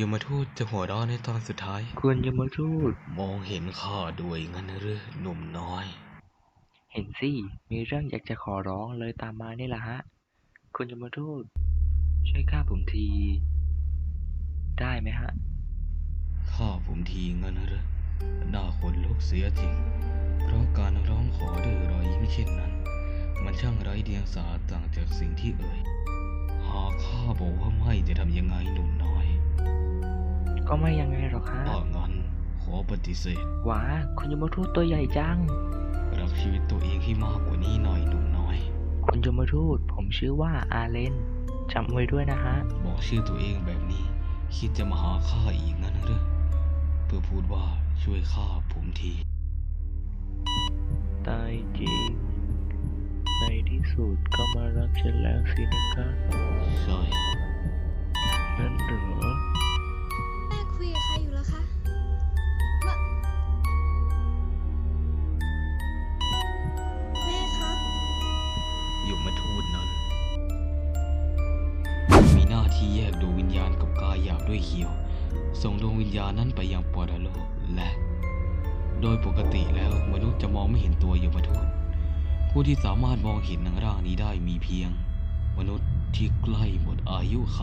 ยมทูตจะหัวเราะในตอนสุดท้ายคุณยมทูตมองเห็นข้าด้วยงั้นหรือหนุ่มน้อย เห็นสิ มีเรื่องอยากจะขอร้องเลยตามมานี่แหละฮะ คุณยมทูตช่วยข้าผมที ได้ไหมฮะข้าผมทีงั้นหรือหน้าคนลุกเสียจริง เพราะการร้องขอด้วยรอยยิ้มเช่นนั้น มันช่างไร้เดียงสาต่างจากสิ่งที่เอ่ย หากข้าบอกว่าไม่จะทำยังไงหนุ่มน้อย ก็ไม่ยังไงหรอกฮะถ้างั้นขอปฏิเสธหว้าคุณยมทูตตัวใหญ่จัง รักชีวิตตัวเองให้มากกว่านี้หน่อยหนุ่มน้อย คุณยมทูตผมชื่อว่าอาเลนจำไว้ด้วยนะฮะ บอกชื่อตัวเองแบบนี้ คิดจะมาหาข้าอีกงั้นหรือเพื่อพูดว่าช่วยข้าผมทีตายจริง ในที่สุดก็มารักฉันแล้วสินะครับใช่ มทูตนั้น มีหน้าที่แยกดวงวิญญาณกับกายหยาบด้วยเขียว ส่งดวงวิญญาณนั้นไปยังปอดโลกและ โดยปกติแล้วมนุษย์จะมองไม่เห็นตัวยมทูตผู้ที่สามารถมองเห็นหนังร่างนี้ได้มีเพียง มนุษย์ที่ใกล้หมดอายุไข